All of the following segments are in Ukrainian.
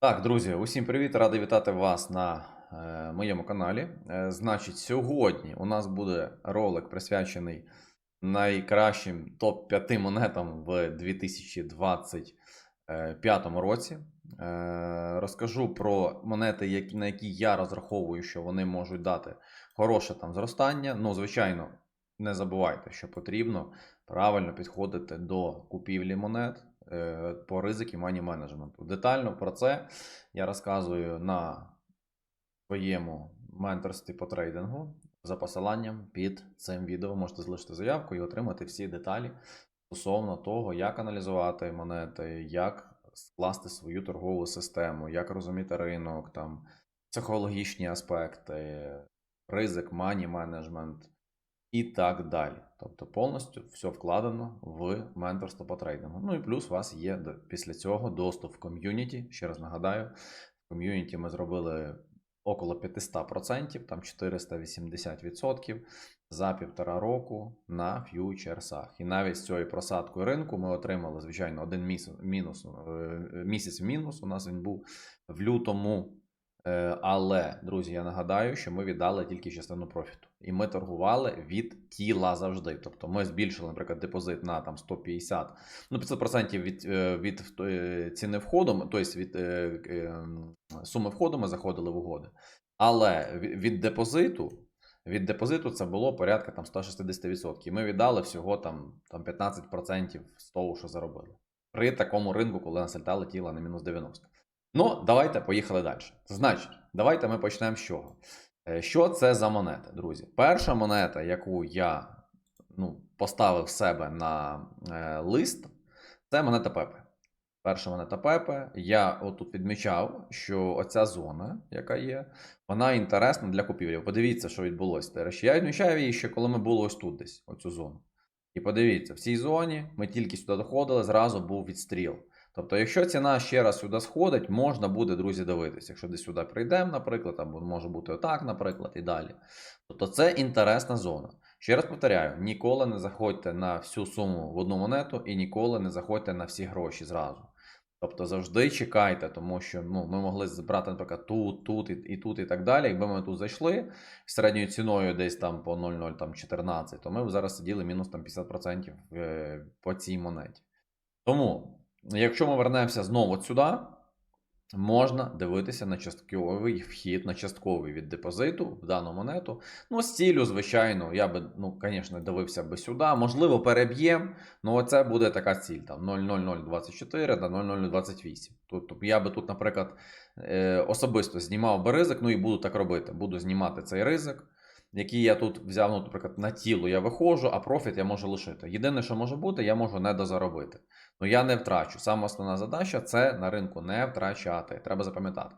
Так, друзі, усім привіт! Радий вітати вас на е, моєму каналі. Е, значить, сьогодні у нас буде ролик присвячений найкращим топ-5 монетам в 2025 році. Е, розкажу про монети, які, на які я розраховую, що вони можуть дати хороше там зростання. Ну, звичайно, не забувайте, що потрібно правильно підходити до купівлі монет по ризики мані менеджменту. Детально про це я розказую на своєму менторстві по трейдингу за посиланням під цим відео. Можете залишити заявку і отримати всі деталі стосовно того, як аналізувати монети, як скласти свою торгову систему, як розуміти ринок, там психологічні аспекти, ризик, мані менеджмент і так далі. Тобто повністю все вкладено в менторство по трейдингу. Ну і плюс у вас є після цього доступ в ком'юніті. Ще раз нагадаю, в ком'юніті ми зробили около 500%, там 480% за півтора року на ф'ючерсах. І навіть з цією просадкою ринку ми отримали, звичайно, один мінус, е, місяць мінус. У нас він був в лютому. Е, Але, друзі, я нагадаю, що ми віддали тільки частину профіту. І ми торгували від тіла завжди. Тобто ми збільшили, наприклад, депозит на там 150, ну 500% від, е, від е, ціни входу, тобто від е, е, суми входу ми заходили в угоди. Але від депозиту, від депозиту це було порядка там 160%. І ми віддали всього там, там 15% з того, що заробили. При такому ринку, коли нас літали тіла на мінус 90. Ну, давайте поїхали далі. Значить, давайте ми почнемо з чого. Е, Що це за монета, друзі? Перша монета, яку я ну, поставив себе на е, лист, це монета Пепе. Перша монета Пепе. Я отут відмічав, що оця зона, яка є, вона інтересна для купівлі. Подивіться, що відбулося. Я відмічав її ще, коли ми були ось тут десь, оцю зону. І подивіться, в цій зоні ми тільки сюди доходили, зразу був відстріл. Тобто, якщо ціна ще раз сюди сходить, можна буде, друзі, дивитися. Якщо десь сюди прийдемо, наприклад, або може бути отак, наприклад, і далі. Тобто це інтересна зона. Ще раз повторяю: ніколи не заходьте на всю суму в одну монету і ніколи не заходьте на всі гроші зразу. Тобто завжди чекайте, тому що ну, ми могли збирати, наприклад, тут, тут і, і тут, і так далі. Якби ми тут зайшли середньою ціною десь там по 0,014, то ми б зараз сиділи мінус там 50% е, по цій монеті. Тому. Якщо ми вернемося знову сюди, можна дивитися на частковий вхід, на частковий від депозиту в дану монету. Ну, з цілю, звичайно, я би, ну, звісно, дивився би сюди. Можливо, переб'єм, ну оце буде така ціль, там 00024 та 00028. Тобто я би тут, наприклад, е, особисто знімав би ризик, ну і буду так робити. Буду знімати цей ризик. Який я тут взяв, ну, наприклад, на тіло я виходжу, а профіт я можу лишити. Єдине, що може бути, я можу недозаробити. Ну я не втрачу. Саме основна задача це на ринку не втрачати. Треба запам'ятати.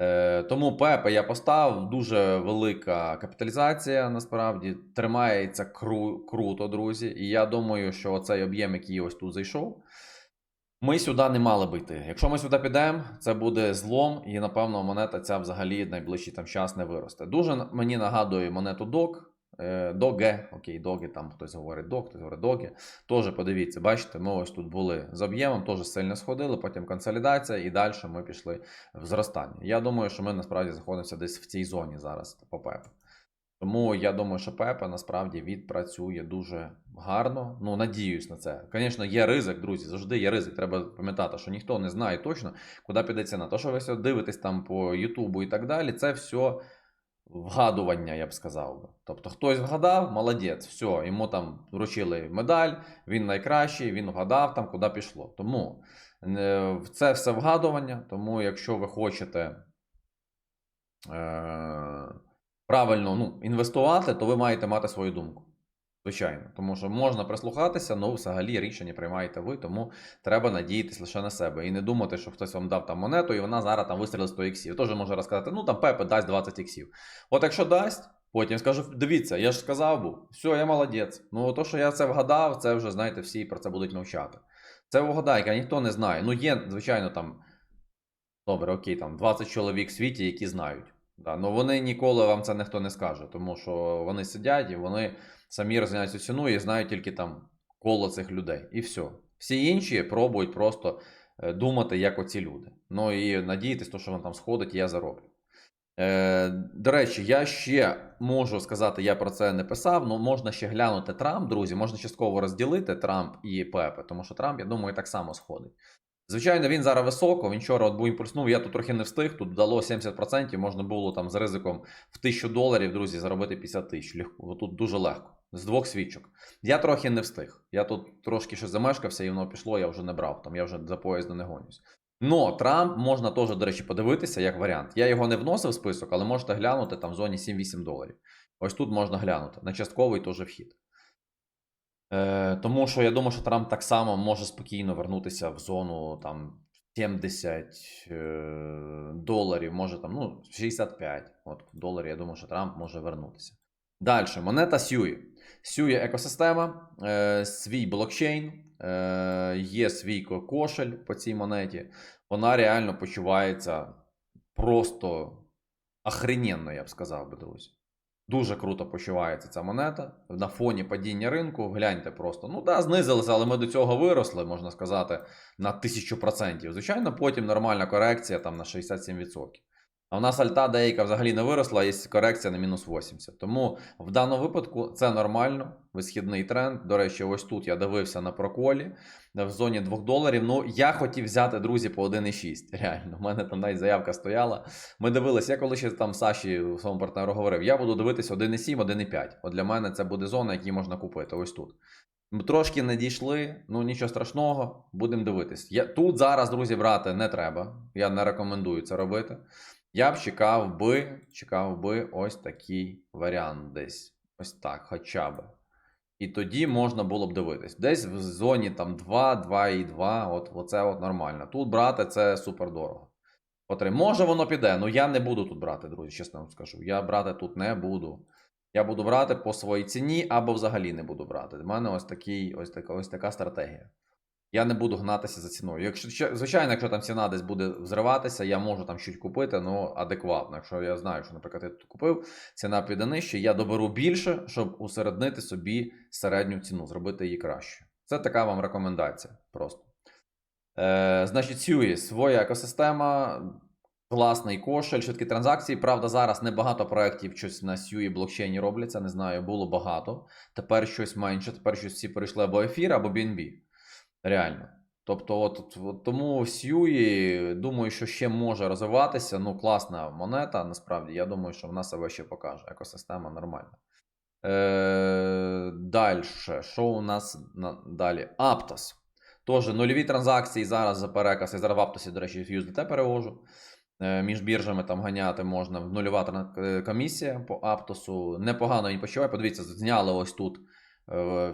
Е, тому Пепе я поставив дуже велика капіталізація. Насправді тримається кру, круто, друзі. І я думаю, що цей об'єм, який ось тут зайшов, ми сюди не мали би йти. Якщо ми сюди підемо, це буде злом, і напевно монета ця взагалі найближчий там час не виросте. Дуже мені нагадує монету Док. Доге, окей, доги, там хтось говорить док, хтось говорить доги. Теж подивіться, бачите, ми ось тут були з об'ємом, теж сильно сходили, потім консолідація, і далі ми пішли в зростання. Я думаю, що ми насправді знаходимося десь в цій зоні зараз по ПЕП. Тому я думаю, що Пепе насправді відпрацює дуже гарно. Ну, надіюсь на це. Звісно, є ризик, друзі, завжди є ризик. Треба пам'ятати, що ніхто не знає точно, куди піде ціна. То, що ви все дивитесь там по Ютубу і так далі, це все вгадування, я б сказав би. Тобто хтось вгадав, молодець, все, йому там вручили медаль, він найкращий, він вгадав там, куди пішло. Тому е, це все вгадування. Тому, якщо ви хочете. Е- правильно ну, інвестувати, то ви маєте мати свою думку. Звичайно, тому що можна прислухатися, але взагалі рішення приймаєте ви, тому треба надіятися лише на себе і не думати, що хтось вам дав там монету, і вона зараз там вистрілить 100 іксів. Теж може розказати, ну там Пепе дасть 20 іксів. От якщо дасть, потім скажу: дивіться, я ж сказав був, все, я молодець. Ну то, що я це вгадав, це вже знаєте, всі про це будуть мовчати. Це вгадайка, ніхто не знає. Ну є, звичайно, там. Добре, окей, там 20 чоловік в світі, які знають. Да, ну вони ніколи вам це ніхто не скаже, тому що вони сидять і вони самі розглядають цю ціну і знають тільки там коло цих людей. І все. Всі інші пробують просто е, думати, як оці люди. Ну і надіятись, що він там сходить, я зароблю. Е, до речі, я ще можу сказати, я про це не писав, але можна ще глянути Трамп, друзі, можна частково розділити Трамп і Пепе, тому що Трамп, я думаю, так само сходить. Звичайно, він зараз високо, він вчора от був імпульснув, я тут трохи не встиг, тут дало 70%, можна було там з ризиком в 1000 доларів, друзі, заробити 50 тисяч. Тут дуже легко, з двох свічок. Я трохи не встиг. Я тут трошки ще замешкався, і воно пішло, я вже не брав, там я вже за поїзду не гонюсь. Но Трамп можна теж, до речі, подивитися як варіант. Я його не вносив в список, але можете глянути там в зоні 7-8 доларів. Ось тут можна глянути. На частковий теж вхід. Е, тому що я думаю, що Трамп так само може спокійно вернутися в зону там 70 е, доларів, може там, ну, 65 от, доларів. Я думаю, що Трамп може вернутися. Далі, монета Сюї. Сюї екосистема, е, свій блокчейн, е, є свій кошель по цій монеті. Вона реально почувається просто охрененно, я б сказав би, друзі. Дуже круто почувається ця монета на фоні падіння ринку. Гляньте просто. Ну да, знизилися, але ми до цього виросли, можна сказати, на 1000%. Звичайно, потім нормальна корекція там на 67%. А в нас альта деяка взагалі не виросла, є корекція на мінус 80. Тому в даному випадку це нормально, висхідний тренд. До речі, ось тут я дивився на проколі в зоні 2 доларів. Ну, я хотів взяти, друзі, по 1,6. Реально, в мене там навіть заявка стояла. Ми дивилися, я коли ще там Саші своєму партнеру говорив, я буду дивитися 1,7, 1,5. От для мене це буде зона, яку можна купити. Ось тут. Трошки не дійшли, ну нічого страшного, будемо дивитись. Я, тут зараз, друзі, брати не треба. Я не рекомендую це робити. Я б чекав би, чекав би ось такий варіант десь. Ось так, хоча б. І тоді можна було б дивитись. Десь в зоні там 2, 2,2, от, оце от нормально. Тут брати це супер дорого. Отри. Може воно піде, але я не буду тут брати, друзі, чесно вам скажу. Я брати тут не буду. Я буду брати по своїй ціні або взагалі не буду брати. У мене ось, такий, ось, така, ось така стратегія. Я не буду гнатися за ціною. Якщо, звичайно, якщо там ціна десь буде взриватися, я можу там щось купити, ну адекватно. Якщо я знаю, що, наприклад, я тут купив, ціна піде нижче, я доберу більше, щоб усереднити собі середню ціну, зробити її краще. Це така вам рекомендація просто. Е, значить, Сюї, своя екосистема, класний кошель, швидкі транзакції. Правда, зараз небагато проєктів щось на Сюї блокчейні робляться. Не знаю, було багато. Тепер щось менше, тепер щось всі перейшли або ефір, або BNB. Реально. Тобто, от, от, тому Сьюї, думаю, що ще може розвиватися. Ну, класна монета, насправді. Я думаю, що вона себе ще покаже. Екосистема нормальна. Е, далі. Що у нас на, далі? Aptos. Теж нульові транзакції зараз за переказ. Я зараз в Аптосі, до речі, USDT перевожу. Е, Між біржами там ганяти можна. Нульова е, комісія по Аптосу. Непогано він почуває. Подивіться, зняли ось тут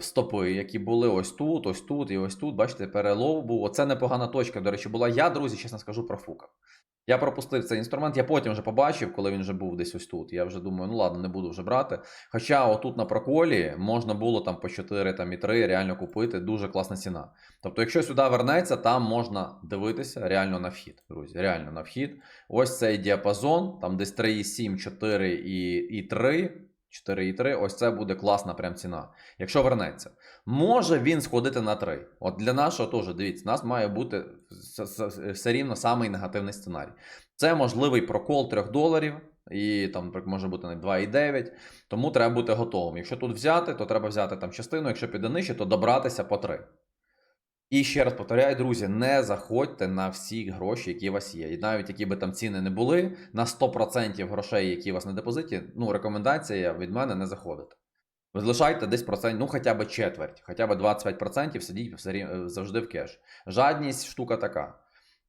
стопи, які були ось тут, ось тут і ось тут. Бачите, перелов був. Оце непогана точка, до речі, була. Я, друзі, чесно скажу, профукав. Я пропустив цей інструмент, я потім вже побачив, коли він вже був десь ось тут. Я вже думаю, ну ладно, не буду вже брати. Хоча отут на проколі можна було там по 4 там, і 3 реально купити, дуже класна ціна. Тобто, якщо сюди вернеться, там можна дивитися реально на вхід, друзі. Реально на вхід. Ось цей діапазон, там десь 3,7, 4 і, і 3. 4,3, ось це буде класна прям ціна. Якщо вернеться, може він сходити на 3. От для нашого теж, дивіться, у нас має бути все рівно самий негативний сценарій. Це можливий прокол 3 доларів, і там може бути навіть 2,9. Тому треба бути готовим. Якщо тут взяти, то треба взяти там частину, якщо піде нижче, то добратися по 3. І ще раз повторяю, друзі, не заходьте на всі гроші, які у вас є. І навіть які би там ціни не були, на 100% грошей, які у вас на депозиті, ну, рекомендація від мене не заходити. Ви залишайте десь процент, ну хоча б четверть, хоча б 25% сидіть завжди в кеш. Жадність штука така.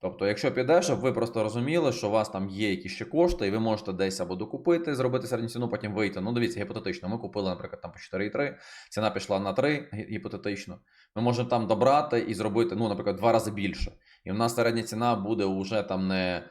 Тобто, якщо піде, щоб ви просто розуміли, що у вас там є якісь ще кошти, і ви можете десь або докупити, зробити середню ціну, потім вийти. Ну, дивіться, гіпотетично, ми купили, наприклад, там по 4,3, ціна пішла на 3 гіпотетично. Ми можемо там добрати і зробити, ну, наприклад, два рази більше. І в нас середня ціна буде вже там не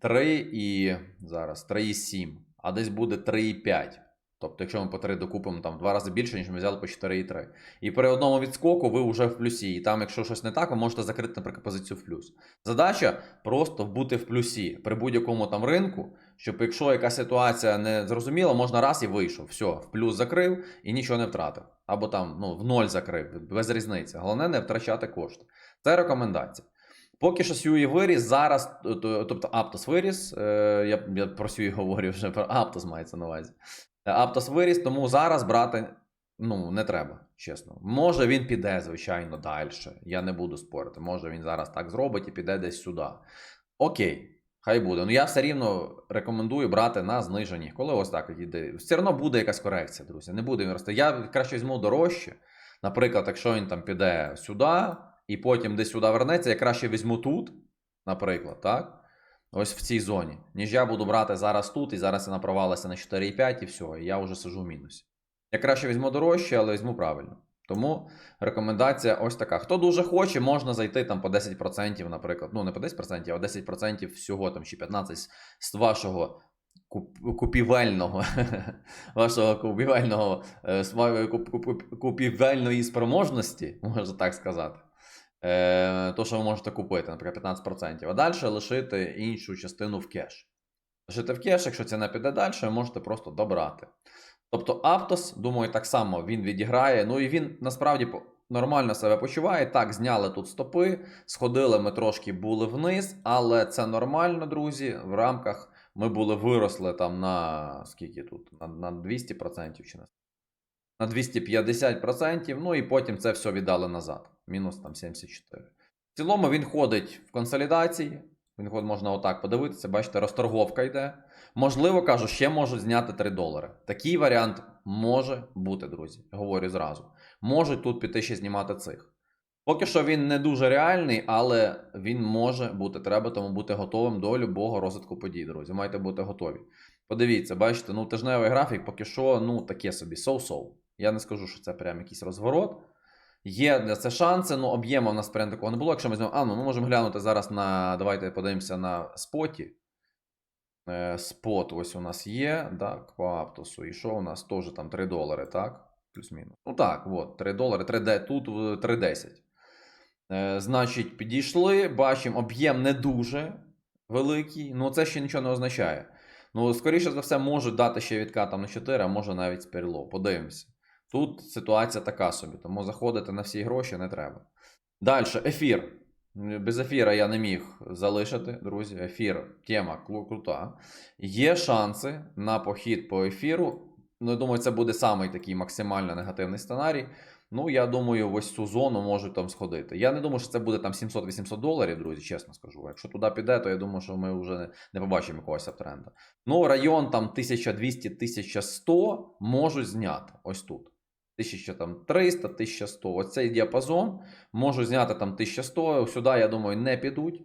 3 і зараз 3,7, а десь буде 3,5. Тобто, якщо ми по 3 докупимо там два рази більше, ніж ми взяли по 4,3. І при одному відскоку ви вже в плюсі. І там, якщо щось не так, ви можете закрити, наприклад, позицію в плюс. Задача просто бути в плюсі при будь-якому там ринку, щоб якщо якась ситуація не зрозуміла, можна раз і вийшов. Все, в плюс закрив і нічого не втратив. Або там ну, в ноль закрив, без різниці. Головне не втрачати кошти. Це рекомендація. Поки що Сюї виріс, зараз, т- тобто Аптос виріс, е, я, я про Сюї говорю вже про Аптос мається на увазі. Е, Аптос виріс, тому зараз брати ну, не треба, чесно. Може він піде, звичайно, далі. Я не буду спорити. Може він зараз так зробить і піде десь сюди. Окей, хай буде. Ну я все рівно рекомендую брати на зниженні. Коли ось так йде. Все одно буде якась корекція, друзі. Не буде він рости. Я краще візьму дорожче. Наприклад, якщо він там піде сюди і потім десь сюди вернеться, я краще візьму тут, наприклад, так? Ось в цій зоні. Ніж я буду брати зараз тут, і зараз я напровалася на 4,5 і все, і я вже сижу в мінусі. Я краще візьму дорожче, але візьму правильно. Тому рекомендація ось така. Хто дуже хоче, можна зайти там по 10%, наприклад. Ну, не по 10%, а 10% всього там чи 15% з- вашого купівельного, вашого купівельного, е, купівельної спроможності, можна так сказати. Е, то, що ви можете купити, наприклад, 15%, а далі лишити іншу частину в кеш. Лишити в кеш, якщо ціна піде далі, ви можете просто добрати. Тобто Аптос, думаю, так само він відіграє. Ну і він насправді нормально себе почуває. Так, зняли тут стопи, сходили ми трошки були вниз, але це нормально, друзі. В рамках ми були виросли там на скільки тут? На, на 200% чи на на 250%, ну і потім це все віддали назад. Мінус там 74. В цілому він ходить в консолідації. Він ходить, можна отак подивитися, бачите, розторговка йде. Можливо, кажу, ще можуть зняти 3 долари. Такий варіант може бути, друзі. Говорю зразу. Можуть тут піти ще знімати цих. Поки що він не дуже реальний, але він може бути. Треба тому бути готовим до любого розвитку подій, друзі. Маєте бути готові. Подивіться, бачите, ну тижневий графік поки що, ну таке собі, соу-соу. Я не скажу, що це прям якийсь розворот. Є для це шанси, ну об'єму в нас прям такого не було. Якщо ми візьмемо, а ну ми можемо глянути зараз на. Давайте подивимося на споті. Е, Спот ось у нас є, так, по Аптосу. І що у нас теж там 3 долари, так? Плюс-мінус. Ну так, от, 3 долари, 3D, тут е, 3,10. Е, Значить, підійшли, бачимо, об'єм не дуже великий, ну це ще нічого не означає. Ну, скоріше за все, можуть дати ще відкат там на 4, а може навіть сперло. Подивимося. Тут ситуація така собі, тому заходити на всі гроші не треба. Далі, ефір. Без ефіра я не міг залишити, друзі. Ефір, тема крута. Є шанси на похід по ефіру. Ну, я думаю, це буде самий такий максимально негативний сценарій. Ну, я думаю, ось цю зону можуть там сходити. Я не думаю, що це буде там 700-800 доларів, друзі, чесно скажу. Якщо туди піде, то я думаю, що ми вже не, побачимо якогось аптренда. Ну, район там 1200-1100 можуть зняти ось тут. 1300, 1100. Оцей діапазон можуть зняти там 1100. Сюди, я думаю, не підуть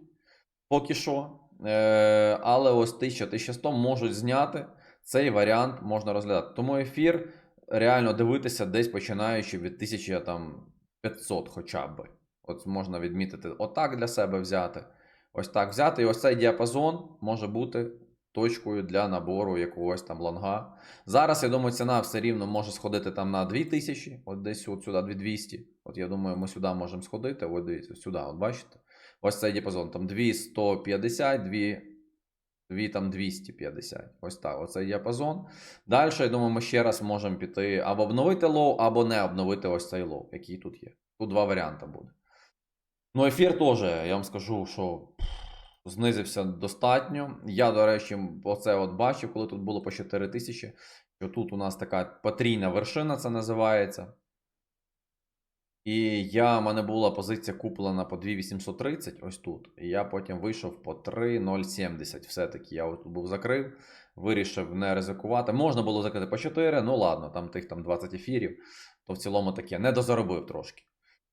поки що. Е, але ось 1000-1100 можуть зняти. Цей варіант можна розглядати. Тому ефір реально дивитися десь починаючи від 1500 хоча б. От можна відмітити отак для себе взяти. Ось так взяти. І ось цей діапазон може бути точкою для набору якогось там лонга. Зараз, я думаю, ціна все рівно може сходити там на 2000, от десь от сюди 2200. От я думаю, ми сюди можемо сходити. От дивіться, сюди, от бачите? Ось цей діапазон, там 2150, 2, 2 там 250. Ось так, оцей діапазон. Далі, я думаю, ми ще раз можемо піти або обновити лоу, або не обновити ось цей лоу, який тут є. Тут два варіанти буде. Ну, ефір теж, я вам скажу, що знизився достатньо. Я, до речі, оце от бачив, коли тут було по 4 тисячі, що тут у нас така потрійна вершина, це називається. І я, в мене була позиція куплена по 2830, ось тут. І я потім вийшов по 3070. Все-таки я от був закрив, вирішив не ризикувати. Можна було закрити по 4, ну ладно, там тих там 20 ефірів, то в цілому таке. Не дозаробив трошки.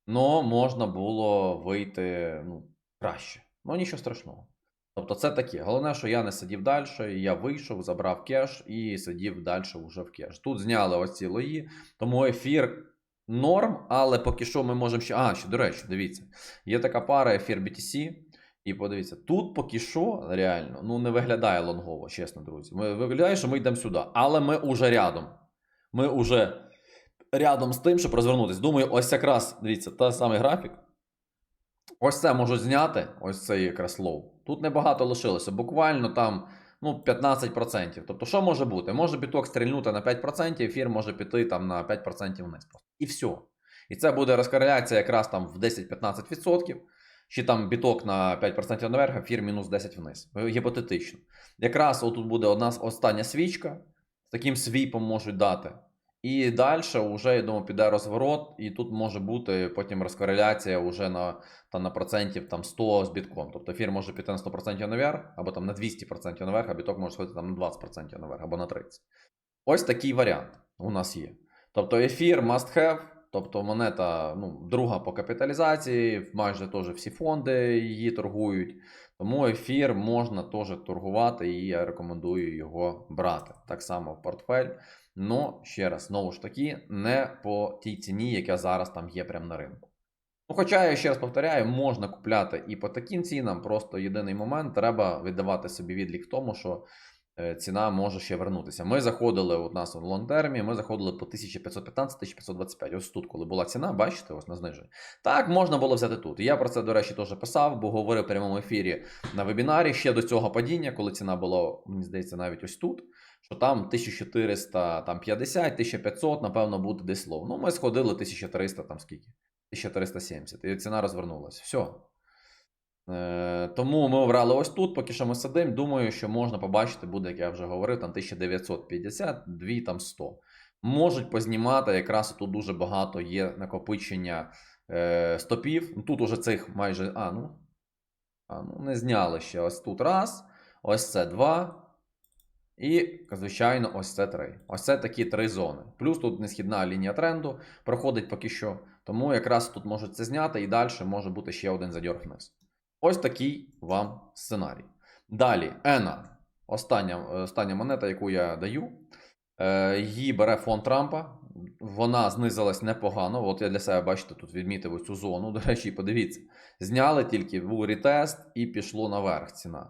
Но можна було вийти ну, краще. Ну нічого страшного. Тобто це таке. Головне, що я не сидів далі, я вийшов, забрав кеш і сидів далі вже в кеш. Тут зняли оці лої, тому ефір норм, але поки що ми можемо ще. А, ще до речі, дивіться. Є така пара ефір BTC. І подивіться, тут поки що реально ну, не виглядає лонгово, чесно, друзі. Ми, виглядає, що ми йдемо сюди. Але ми уже рядом. Ми уже рядом з тим, щоб розвернутися. Думаю, ось якраз, дивіться, той самий графік. Ось це можуть зняти, ось цей якраз лоу. Тут небагато лишилося, буквально там ну, 15%. Тобто, що може бути? Може біток стрільнути на 5%, ефір може піти там на 5% вниз. І все. І це буде розкореляція якраз там в 10-15%. чи там біток на 5% наверх, ефір мінус 10 вниз. Гіпотетично. Якраз отут буде одна остання свічка, з таким свіпом можуть дати. І далі вже, я думаю, піде розворот, і тут може бути потім розкореляція вже на, там, на процентів там, 100 з бітком. Тобто ефір може піти на 100% наверх, або там на 200% наверх, а біток може сходити там на 20% наверх, або на 30%. Ось такий варіант у нас є. Тобто ефір must have, тобто монета ну, друга по капіталізації, майже теж всі фонди її торгують. Тому ефір можна теж торгувати, і я рекомендую його брати. Так само в портфель. Ну, ще раз, знову ж таки, не по тій ціні, яка зараз там є прямо на ринку. Ну, хоча я ще раз повторяю, можна купляти і по таким цінам, просто єдиний момент, треба віддавати собі відлік в тому, що е, ціна може ще вернутися. Ми заходили у нас в лонтермі, ми заходили по 1515-1525. Ось тут, коли була ціна, бачите, ось на зниженні. Так, можна було взяти тут. Я про це, до речі, теж писав, бо говорив в прямому ефірі на вебінарі ще до цього падіння, коли ціна була, мені здається, навіть ось тут. Що там 1450, 1500, напевно, буде десь лов. Ну, ми сходили 1300, там скільки? 1370. І ціна розвернулася. Все. Е, тому ми обрали ось тут, поки що ми сидимо. Думаю, що можна побачити, буде, як я вже говорив, там 1950, 2 там 100. Можуть познімати, якраз тут дуже багато є накопичення е, стопів. Ну, Тут уже цих майже. А, ну. А, ну, не зняли ще. Ось тут раз, ось це два. І, звичайно, ось це три. Ось це такі три зони. Плюс тут несхідна лінія тренду проходить поки що. Тому якраз тут можуть це зняти, і далі може бути ще один задьорг вниз. Ось такий вам сценарій. Далі, Ена. Остання, остання монета, яку я даю. Е, її бере фонд Трампа. Вона знизилась непогано. От я для себе, бачите, тут відмітив ось цю зону. До речі, подивіться. Зняли тільки був ретест і пішло наверх ціна.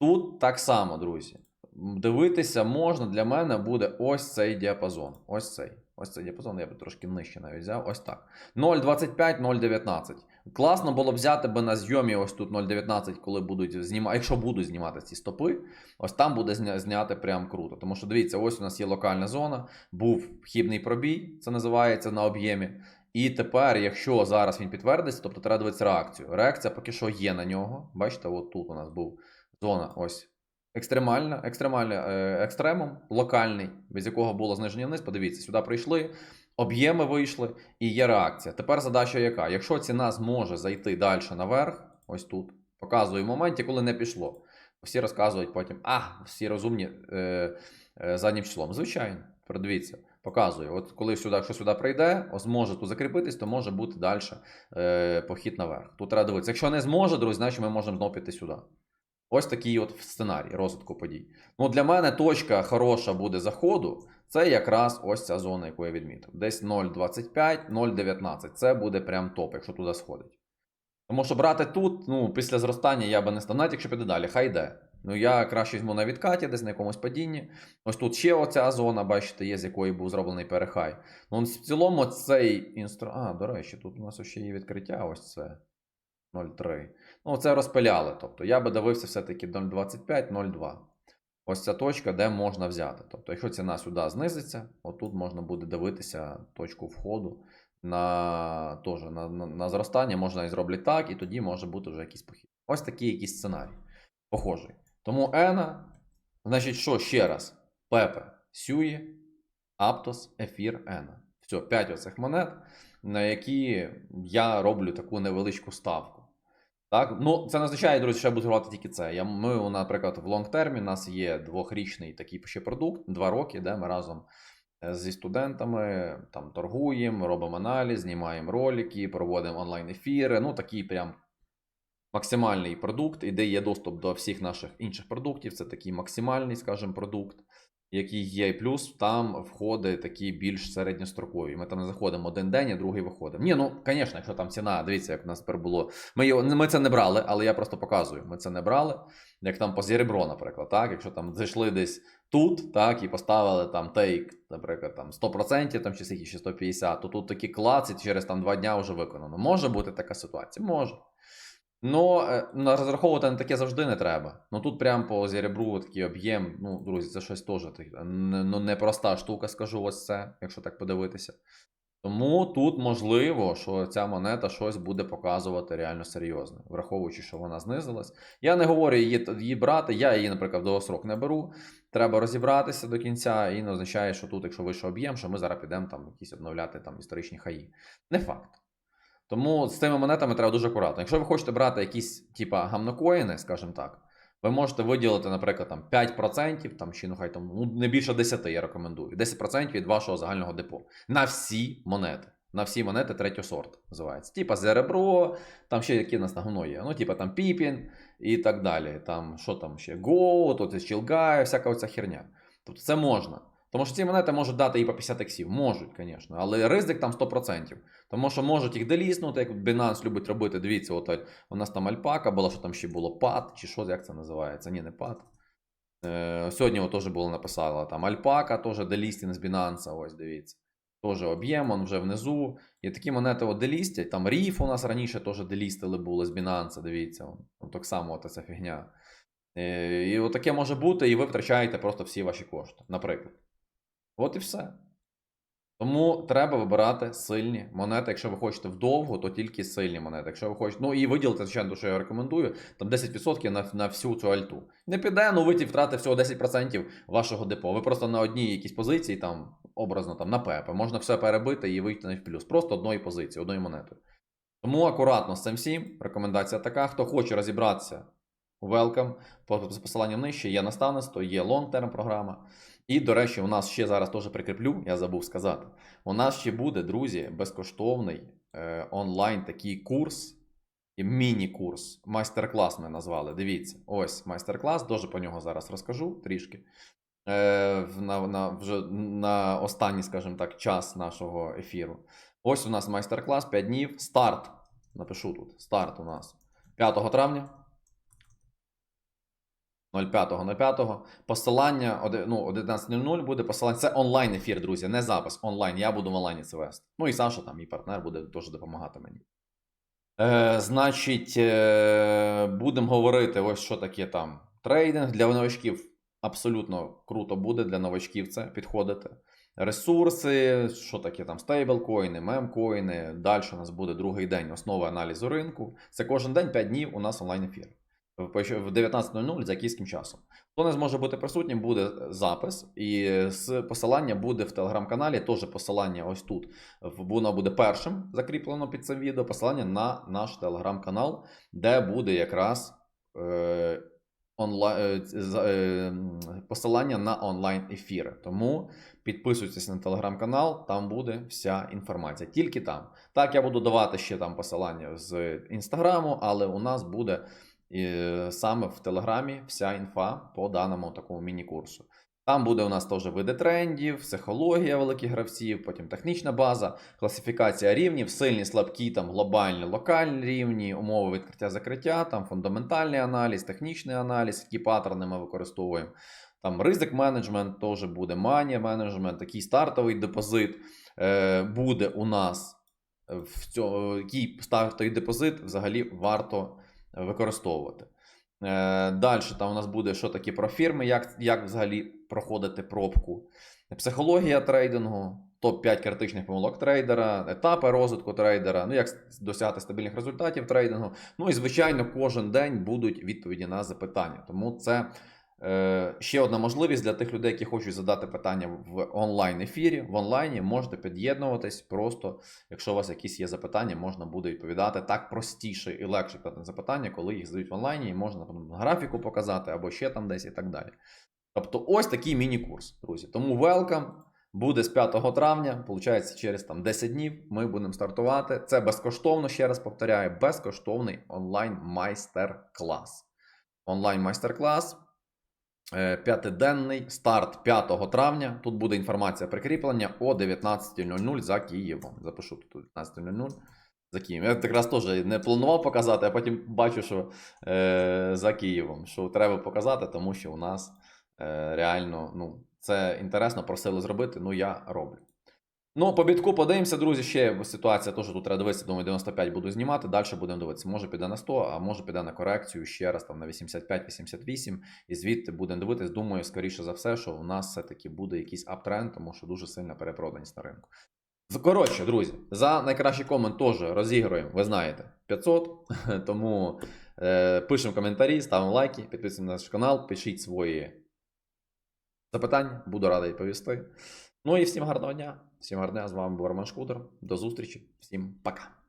Тут так само, друзі. Дивитися можна для мене буде ось цей діапазон. Ось цей. Ось цей діапазон, я би трошки нижче навіть взяв. Ось так. 0,25, 0,19. Класно було взяти би на зйомі ось тут 0,19, коли будуть знімати, якщо будуть знімати ці стопи, ось там буде зняти прям круто. Тому що дивіться, ось у нас є локальна зона, був вхідний пробій, це називається на об'ємі. І тепер, якщо зараз він підтвердиться, тобто треба дивитися реакцію. Реакція поки що є на нього. Бачите, от тут у нас був зона ось екстремальна, екстремальна е, екстремум, локальний, без якого було зниження вниз. Подивіться, сюди прийшли, об'єми вийшли і є реакція. Тепер задача яка? Якщо ціна зможе зайти далі наверх, ось тут, показую в моменті, коли не пішло. Всі розказують потім, а, всі розумні е, е, заднім числом. Звичайно, подивіться, показую. От коли сюди, якщо сюди прийде, зможе тут закріпитись, то може бути далі е, похід наверх. Тут треба дивитися. Якщо не зможе, друзі, значить ми можемо знову піти сюди. Ось такий от сценарій розвитку подій. Ну, для мене точка хороша буде заходу. Це якраз ось ця зона, яку я відмітив. Десь 0,25, 0,19. Це буде прям топ, якщо туди сходить. Тому що брати тут, ну, після зростання я би не став, навіть якщо піде далі, хай йде. Ну, я краще візьму на відкаті, десь на якомусь падінні. Ось тут ще оця зона, бачите, є, з якої був зроблений перехай. Ну, в цілому цей інструмент. А, до речі, тут у нас ще є відкриття, ось це 0,3. Ну, це розпиляли. Тобто я би дивився все-таки 0,25, 0,2. Ось ця точка, де можна взяти. Тобто, якщо ціна сюди знизиться, отут можна буде дивитися точку входу на, теж, на, на, на зростання, можна і зроблять так, і тоді може бути вже якийсь похід. Ось такий якийсь сценарій. Похожий. Тому Ена, значить, що ще раз? Пепе, Сюї, Аптос, Ефір, Ена. Все, 5 оцих монет, на які я роблю таку невеличку ставку. Так, ну це не означає, друзі, що я буду торгувати тільки це. Я, ми, наприклад, в лонгтермі у нас є двохрічний такий ще продукт, два роки, де ми разом е, зі студентами там торгуємо, робимо аналіз, знімаємо ролики, проводимо онлайн-ефіри. Ну, такий прям максимальний продукт, і де є доступ до всіх наших інших продуктів. Це такий максимальний, скажімо, продукт, який є. І плюс там входить такі більш середньострокові. Ми там не заходимо один день, а другий виходимо. Ні, ну, звісно, якщо там ціна, дивіться, як у нас тепер було. Ми, ми це не брали, але я просто показую. Ми це не брали. Як там по Зіребро, наприклад, так? Якщо там зайшли десь тут, так, і поставили там тейк, наприклад, там 100% там, чи скільки, чи 150, то тут такі клац, через там два дня вже виконано. Може бути така ситуація? Може. Ну, е, розраховувати на таке завжди не треба. Ну тут прям по зіребру такий об'єм. Ну, друзі, це щось теж ну, непроста штука, скажу ось це, якщо так подивитися. Тому тут можливо, що ця монета щось буде показувати реально серйозне, враховуючи, що вона знизилась. Я не говорю її, її брати, я її, наприклад, довгосрок не беру. Треба розібратися до кінця, і не означає, що тут, якщо вийшов об'єм, що ми зараз підемо там якісь обновляти там історичні хаї. Не факт. Тому з цими монетами треба дуже акуратно. Якщо ви хочете брати якісь, типа гамнокоїни, скажімо так, ви можете виділити, наприклад, там 5%, там, чи ну хай там ну, не більше 10, я рекомендую. 10% від вашого загального депо. На всі монети. На всі монети третього сорту називається. Типа Зеребро, там ще які нас на є. Ну, типа там Піпін і так далі. Там, що там ще? Go, тут Чілгай, всяка оця херня. Тобто це можна. Тому що ці монети можуть дати і по 50 ексів. Можуть, звісно, але ризик там 100%. Тому що можуть їх деліснути, як Binance любить робити. Дивіться, от у нас там альпака була, що там ще було пад, чи що, як це називається? Ні, не пад. Е, сьогодні теж було написано там альпака, теж делістінг з Binance, ось дивіться. Теж об'єм, он вже внизу. І такі монети от делістять. Там Ріф у нас раніше теж делістили були з Binance, дивіться. Он, так само от ця фігня. Е, і от може бути, і ви втрачаєте просто всі ваші кошти, наприклад. От і все. Тому треба вибирати сильні монети. Якщо ви хочете вдовго, то тільки сильні монети. Якщо ви хочете, ну і виділити, звичайно, що я рекомендую, там 10% на, на всю цю альту. Не піде, ну ви ті втратите всього 10% вашого депо. Ви просто на одній якійсь позиції, там, образно там на ПЕП, можна все перебити і вийти на плюс. Просто одної позиції, одної монетою. Тому акуратно з цим всім. Рекомендація така. Хто хоче розібратися, welcome. По посиланням нижче є наставництво, є long-term програма. І, до речі, у нас ще зараз теж прикріплю, я забув сказати. У нас ще буде, друзі, безкоштовний е, онлайн такий курс, міні-курс. Майстер-клас ми назвали. Дивіться, ось майстер-клас, дуже по нього зараз розкажу трішки. Е, на, на, вже на останній, скажімо так, час нашого ефіру. Ось у нас майстер-клас 5 днів. Старт. Напишу тут. Старт у нас 5 травня. 05.05. Посилання ну, 11.00 буде посилання. Це онлайн ефір, друзі, не запис. Онлайн. Я буду в онлайні це вести. Ну і Саша, там, мій партнер, буде теж допомагати мені. Е, значить, е, будемо говорити, ось що таке там трейдинг для новачків. Абсолютно круто буде для новачків це підходити. Ресурси, що таке там стейблкоїни, мемкоїни. Далі у нас буде другий день основи аналізу ринку. Це кожен день 5 днів у нас онлайн ефір в 19.00 за київським часом. Хто не зможе бути присутнім, буде запис, і з посилання буде в телеграм-каналі. Теж посилання ось тут. Воно буде першим закріплено під цим відео. Посилання на наш телеграм-канал, де буде якраз е, онлайн, е, посилання на онлайн ефіри. Тому підписуйтесь на телеграм-канал, там буде вся інформація. Тільки там. Так, я буду давати ще там посилання з інстаграму, але у нас буде. І саме в Телеграмі вся інфа по даному такому міні-курсу. Там буде у нас теж види трендів, психологія великих гравців, потім технічна база, класифікація рівнів, сильні, слабкі, там глобальні, локальні рівні, умови відкриття закриття, там фундаментальний аналіз, технічний аналіз, які паттерни ми використовуємо. Там ризик менеджмент теж буде, манія менеджмент, такий стартовий депозит е, буде у нас в цьому, який стартовий депозит взагалі варто використовувати. Е, Далі там у нас буде що таке про фірми, як, як взагалі проходити пробку. Психологія трейдингу, топ-5 критичних помилок трейдера, етапи розвитку трейдера, ну як досягати стабільних результатів трейдингу. Ну і, звичайно, кожен день будуть відповіді на запитання. Тому це ще одна можливість для тих людей, які хочуть задати питання в онлайн-ефірі. В онлайні можете під'єднуватись. Просто, якщо у вас якісь є запитання, можна буде відповідати так простіше і легше на запитання, коли їх задають в онлайні, і можна там графіку показати або ще там десь і так далі. Тобто, ось такий міні-курс, друзі. Тому welcome. Буде з 5 травня, виходить, через там 10 днів ми будемо стартувати. Це безкоштовно, ще раз повторяю, безкоштовний онлайн майстер-клас. Онлайн майстер-клас. Е, П'ятиденний старт 5 травня. Тут буде інформація прикріплення о 19.00 за Києвом. Запишу тут 19.00 за Києвом. Я якраз теж не планував показати, а потім бачу, що е, за Києвом. Що треба показати, тому що у нас е, реально ну, це інтересно, просили зробити. Ну, я роблю. Ну, по бітку подивимося, друзі. Ще ситуація теж тут треба дивитися, думаю, 95 буду знімати. Далі будемо дивитися. Може піде на 100, а може піде на корекцію ще раз там на 85-88. І звідти будемо дивитися. Думаю, скоріше за все, що у нас все-таки буде якийсь аптренд, тому що дуже сильна перепроданість на ринку. Коротше, друзі, за найкращий комент теж розігруємо, ви знаєте, 500. Тому е, пишемо коментарі, ставимо лайки, підписуємо на наш канал, пишіть свої запитання, буду радий відповісти. Ну і всім гарного дня! Всім гарне, з вами був Роман Шкудер. До зустрічі, всім пока.